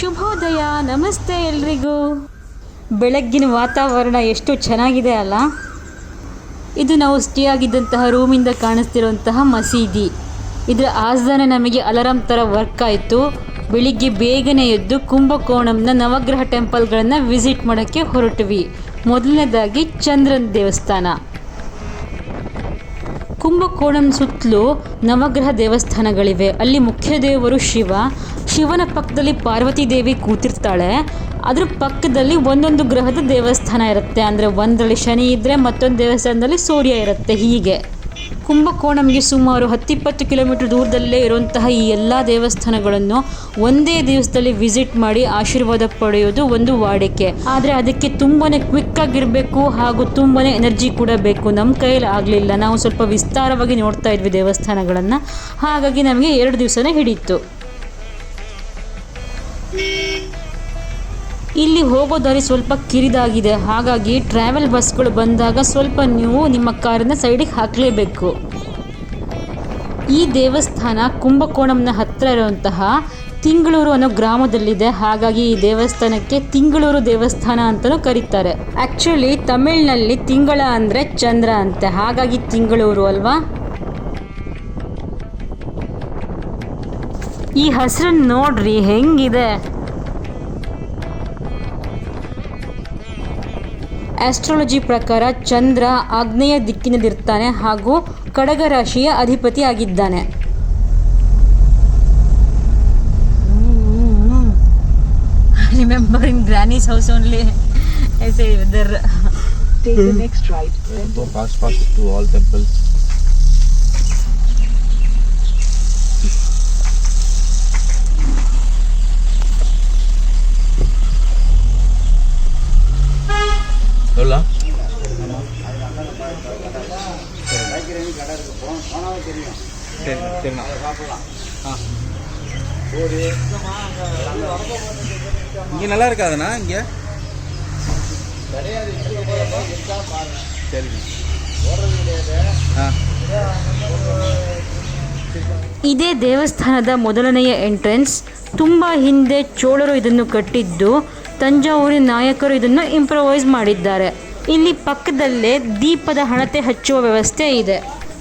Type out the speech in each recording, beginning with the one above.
ಶುಭೋದಯ, ನಮಸ್ತೆ ಎಲ್ರಿಗೂ. ಬೆಳಗ್ಗಿನ ವಾತಾವರಣ ಎಷ್ಟು ಚೆನ್ನಾಗಿದೆ ಅಲ್ಲ? ಇದು ನಾವು ಸ್ಟೇ ಆಗಿದ್ದಂತಹ ರೂಮಿಂದ ಕಾಣಿಸ್ತಿರುವಂತಹ ಮಸೀದಿ. ಇದರ ಆಸ್ದಾನ ನಮಗೆ ಅಲಾರಾಮ್ ಥರ ವರ್ಕ್ ಆಯಿತು. ಬೆಳಿಗ್ಗೆ ಬೇಗನೆ ಎದ್ದು ಕುಂಭಕೋಣಂನ ನವಗ್ರಹ ಟೆಂಪಲ್ಗಳನ್ನು ವಿಸಿಟ್ ಮಾಡೋಕ್ಕೆ ಹೊರಟ್ವಿ. ಮೊದಲನೇದಾಗಿ ಚಂದ್ರನ ದೇವಸ್ಥಾನ. ಕುಂಭಕೋಣಂ ಸುತ್ತಲೂ ನವಗ್ರಹ ದೇವಸ್ಥಾನಗಳಿವೆ. ಅಲ್ಲಿ ಮುಖ್ಯ ದೇವರು ಶಿವ ಶಿವನ ಪಕ್ಕದಲ್ಲಿ ಪಾರ್ವತಿ ದೇವಿ ಕೂತಿರ್ತಾಳೆ. ಅದ್ರ ಪಕ್ಕದಲ್ಲಿ ಒಂದೊಂದು ಗ್ರಹದ ದೇವಸ್ಥಾನ ಇರುತ್ತೆ. ಅಂದರೆ ಒಂದರಲ್ಲಿ ಶನಿ ಇದ್ದರೆ ಮತ್ತೊಂದು ದೇವಸ್ಥಾನದಲ್ಲಿ ಸೂರ್ಯ ಇರುತ್ತೆ ಹೀಗೆ. ಕುಂಭಕೋಣಂಗೆ ಸುಮಾರು ಹತ್ತಿಪ್ಪತ್ತು ಕಿಲೋಮೀಟರ್ ದೂರದಲ್ಲೇ ಇರುವಂತಹ ಈ ಎಲ್ಲ ದೇವಸ್ಥಾನಗಳನ್ನು ಒಂದೇ ದಿವಸದಲ್ಲಿ ವಿಸಿಟ್ ಮಾಡಿ ಆಶೀರ್ವಾದ ಪಡೆಯೋದು ಒಂದು ವಾಡಿಕೆ. ಆದರೆ ಅದಕ್ಕೆ ತುಂಬಾ ಕ್ವಿಕ್ ಆಗಿರಬೇಕು ಹಾಗೂ ತುಂಬಾ ಎನರ್ಜಿ ಕೂಡ ಬೇಕು. ನಮ್ಮ ಕೈಯಲ್ಲಿ ಆಗಲಿಲ್ಲ. ನಾವು ಸ್ವಲ್ಪ ವಿಸ್ತಾರವಾಗಿ ನೋಡ್ತಾ ಇದ್ವಿ ದೇವಸ್ಥಾನಗಳನ್ನು. ಹಾಗಾಗಿ ನಮಗೆ ಎರಡು ದಿವಸನೇ ಹಿಡಿಯಿತು ಇಲ್ಲಿ ಹೋಗೋ ದಾರಿ ಸ್ವಲ್ಪ ಕಿರಿದಾಗಿದೆ. ಹಾಗಾಗಿ ಟ್ರಾವೆಲ್ ಬಸ್ಗಳು ಬಂದಾಗ ಸ್ವಲ್ಪ ನೀವು ನಿಮ್ಮ ಕಾರನ್ನು ಸೈಡಿಗೆ ಹಾಕಲೇಬೇಕು. ಈ ದೇವಸ್ಥಾನ ಕುಂಭಕೋಣಂನ ಹತ್ತಿರ ಇರುವಂತಹ ತಿಂಗಳೂರು ಅನ್ನೋ ಗ್ರಾಮದಲ್ಲಿದೆ. ಹಾಗಾಗಿ ಈ ದೇವಸ್ಥಾನಕ್ಕೆ ತಿಂಗಳೂರು ದೇವಸ್ಥಾನ ಅಂತಲೂ ಕರೀತಾರೆ. ಆ್ಯಕ್ಚುಲಿ ತಮಿಳ್ನಲ್ಲಿ ತಿಂಗಳ ಅಂದರೆ ಚಂದ್ರ ಅಂತೆ. ಹಾಗಾಗಿ ತಿಂಗಳೂರು ಅಲ್ವಾ? ಈ ಹಸ್ರನ್ನ ನೋಡ್ರಿ, ಹೆಂಗಿದೆ? ಆಸ್ಟ್ರಾಲಜಿ ಪ್ರಕಾರ ಚಂದ್ರ ಆಗ್ನೇಯ ದಿಕ್ಕಿನಲ್ಲಿರ್ತಾನೆ ಹಾಗೂ ಕಡಗ ರಾಶಿಯ ಅಧಿಪತಿ ಆಗಿದ್ದಾನೆ remember in granny's house only ಐಸೆ weather Take the next right. Then Go fast, fast to all temples. ಹೇಳ இங்கே நல்லா இருக்காதுண்ணா இங்கே சரிங்க ஆ ಇದೇ ದೇವಸ್ಥಾನದ ಮೊದಲನೆಯ ಎಂಟ್ರೆನ್ಸ್ ತುಂಬ ಹಿಂದೆ ಚೋಳರು ಇದನ್ನು ಕಟ್ಟಿದ್ದು ತಂಜಾವೂರಿನ ನಾಯಕರು ಇದನ್ನು ಇಂಪ್ರವೈಸ್ ಮಾಡಿದ್ದಾರೆ. ಇಲ್ಲಿ ಪಕ್ಕದಲ್ಲೇ ದೀಪದ ಹಣತೆ ಹಚ್ಚುವ ವ್ಯವಸ್ಥೆ ಇದೆ.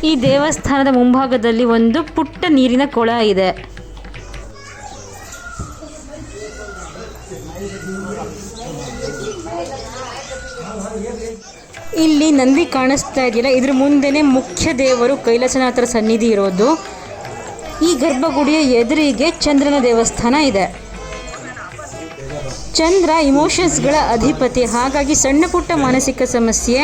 ಈ ದೇವಸ್ಥಾನದ ಮುಂಭಾಗದಲ್ಲಿ ಒಂದು ಪುಟ್ಟ ನೀರಿನ ಕೊಳ ಇದೆ. ಇಲ್ಲಿ ನಂದಿ ಕಾಣಿಸ್ತಾ ಇದೆಯಲ್ಲ, ಇದ್ರ ಮುಂದೆನೆ ಮುಖ್ಯ ದೇವರು ಕೈಲಾಸನಾಥರ ಸನ್ನಿಧಿ ಇರೋದು. ಈ ಗರ್ಭಗುಡಿಯ ಎದುರಿಗೆ ಚಂದ್ರನ ದೇವಸ್ಥಾನ ಇದೆ. ಚಂದ್ರ ಇಮೋಷನ್ಸ್ಗಳ ಅಧಿಪತಿ. ಹಾಗಾಗಿ ಸಣ್ಣ ಪುಟ್ಟ ಮಾನಸಿಕ ಸಮಸ್ಯೆ,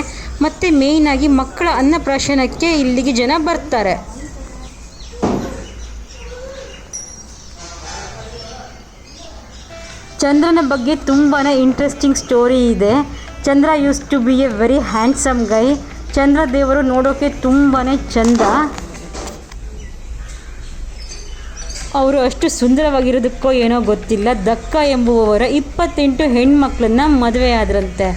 ಮತ್ತು ಮೇಯ್ನಾಗಿ ಮಕ್ಕಳ ಅನ್ನಪ್ರಾಶನಕ್ಕೆ ಇಲ್ಲಿಗೆ ಜನ ಬರ್ತಾರೆ. ಚಂದ್ರನ ಬಗ್ಗೆ ತುಂಬಾ ಇಂಟ್ರೆಸ್ಟಿಂಗ್ ಸ್ಟೋರಿ ಇದೆ. Chandra used to be a very handsome guy Chandra ದೇವರು ನೋಡೋಕೆ ತುಂಬಾ ಚಂದ. ಅವರು ಅಷ್ಟು ಸುಂದರವಾಗಿರೋದಕ್ಕೋ ಏನೋ ಗೊತ್ತಿಲ್ಲ. ದಕ್ಕ ಎಂಬುವವರ ಇಪ್ಪತ್ತೆಂಟು ಹೆಣ್ಮಕ್ಳನ್ನ ಮದುವೆ ಆದ್ರಂತೆ.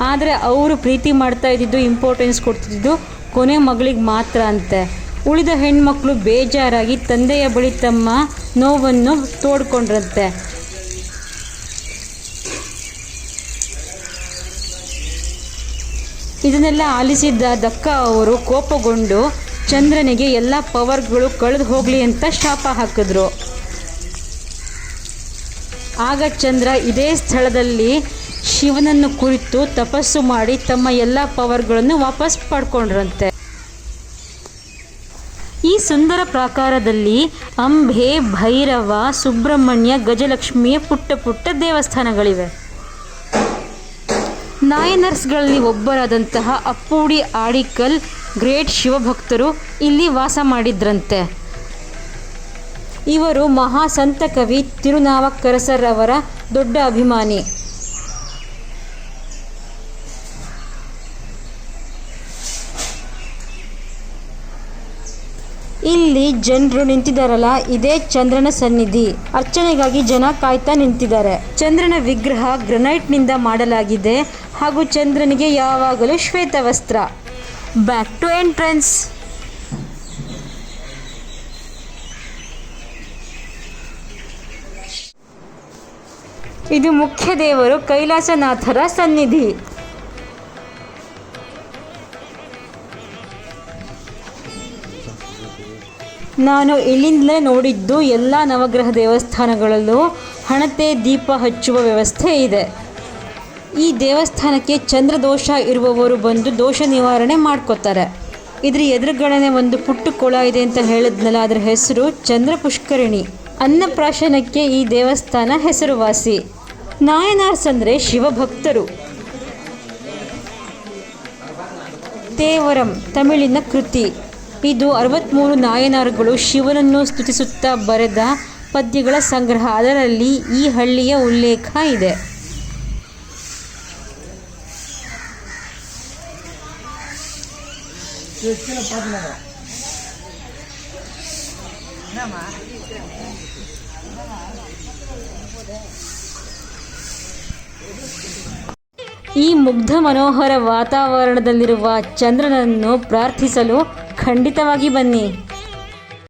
ಆದರೆ ಅವರು ಪ್ರೀತಿ ಮಾಡ್ತಾ ಇದ್ದಿದ್ದು ಇಂಪಾರ್ಟೆನ್ಸ್ ಕೊಡ್ತಿದ್ದು ಕೊನೆ ಮಗಳಿಗೆ ಮಾತ್ರ ಅಂತೆ. ಉಳಿದ ಹೆಣ್ಮಕ್ಳು ಬೇಜಾರಾಗಿ ತಂದೆಯ ಬಳಿ ತಮ್ಮ ನೋವನ್ನು ತೋಡ್ಕೊಂಡ್ರಂತೆ. ಇದನ್ನೆಲ್ಲ ಆಲಿಸಿದ್ದ ದಕ್ಕ ಅವರು ಕೋಪಗೊಂಡು ಚಂದ್ರನಿಗೆ ಎಲ್ಲ ಪವರ್ಗಳು ಕಳೆದು ಹೋಗಲಿ ಅಂತ ಶಾಪ ಹಾಕಿದ್ರು. ಆಗ ಚಂದ್ರ ಇದೇ ಸ್ಥಳದಲ್ಲಿ ಶಿವನನ್ನು ಕುರಿತು ತಪಸ್ಸು ಮಾಡಿ ತಮ್ಮ ಎಲ್ಲ ಪವರ್ಗಳನ್ನು ವಾಪಸ್ ಪಡ್ಕೊಂಡ್ರಂತೆ. ಈ ಸುಂದರ ಪ್ರಾಕಾರದಲ್ಲಿ ಅಂಬೆ, ಭೈರವ, ಸುಬ್ರಹ್ಮಣ್ಯ ಗಜಲಕ್ಷ್ಮಿಯ ಪುಟ್ಟ ಪುಟ್ಟ ದೇವಸ್ಥಾನಗಳಿವೆ. ನಾಯನರ್ಸ್ಗಳಲ್ಲಿ ಒಬ್ಬರಾದಂತಹ ಅಪ್ಪೂಡಿ ಆಡಿಕಲ್ ಗ್ರೇಟ್ ಶಿವಭಕ್ತರು ಇಲ್ಲಿ ವಾಸ ಮಾಡಿದ್ರಂತೆ. ಇವರು ಮಹಾಸಂತ ಕವಿ ತಿರುನಾವಕ್ಕರಸರವರ ದೊಡ್ಡ ಅಭಿಮಾನಿ. ಇಲ್ಲಿ ಜನರು ನಿಂತಿದ್ದಾರಲ್ಲ ಇದೇ ಚಂದ್ರನ ಸನ್ನಿಧಿ. ಅರ್ಚನೆಗಾಗಿ ಜನ ಕಾಯ್ತಾ ನಿಂತಿದ್ದಾರೆ. ಚಂದ್ರನ ವಿಗ್ರಹ ಗ್ರನೈಟ್ನಿಂದ ಮಾಡಲಾಗಿದೆ ಹಾಗೂ ಚಂದ್ರನಿಗೆ ಯಾವಾಗಲೂ ಶ್ವೇತ ವಸ್ತ್ರ ಬ್ಯಾಕ್ ಟು ಎಂಟ್ರೆನ್ಸ್ ಇದು ಮುಖ್ಯ ದೇವರು ಕೈಲಾಸನಾಥರ ಸನ್ನಿಧಿ. ನಾನು ಇಲ್ಲಿಂದಲೇ ನೋಡಿದ್ದು ಎಲ್ಲ ನವಗ್ರಹ ದೇವಸ್ಥಾನಗಳಲ್ಲೂ ಹಣತೆ ದೀಪ ಹಚ್ಚುವ ವ್ಯವಸ್ಥೆ ಇದೆ. ಈ ದೇವಸ್ಥಾನಕ್ಕೆ ಚಂದ್ರದೋಷ ಇರುವವರು ಬಂದು ದೋಷ ನಿವಾರಣೆ ಮಾಡ್ಕೋತಾರೆ. ಇದ್ರ ಎದುರುಗಡೆ ಒಂದು ಪುಟ್ಟು ಕೊಳ ಇದೆ ಅಂತ ಹೇಳಿದ್ನಲ್ಲ, ಅದರ ಹೆಸರು ಚಂದ್ರ ಪುಷ್ಕರಿಣಿ ಅನ್ನಪ್ರಾಶನಕ್ಕೆ ಈ ದೇವಸ್ಥಾನ ಹೆಸರುವಾಸಿ. ನಾಯನಾರ್ಸ್ ಅಂದರೆ ಶಿವಭಕ್ತರು. ತೇವರಂ ತಮಿಳಿನ ಕೃತಿ. ಇದು ಅರವತ್ತ್ಮೂರು ನಾಯನಾರುಗಳು ಶಿವನನ್ನು ಸ್ತುತಿಸುತ್ತಾ ಬರೆದ ಪದ್ಯಗಳ ಸಂಗ್ರಹ. ಅದರಲ್ಲಿ ಈ ಹಳ್ಳಿಯ ಉಲ್ಲೇಖ ಇದೆ. ಈ ಮುಗ್ಧ ಮನೋಹರ ವಾತಾವರಣದಲ್ಲಿರುವ ಚಂದ್ರನನ್ನು ಪ್ರಾರ್ಥಿಸಲು ಖಂಡಿತವಾಗಿ ಬನ್ನಿ.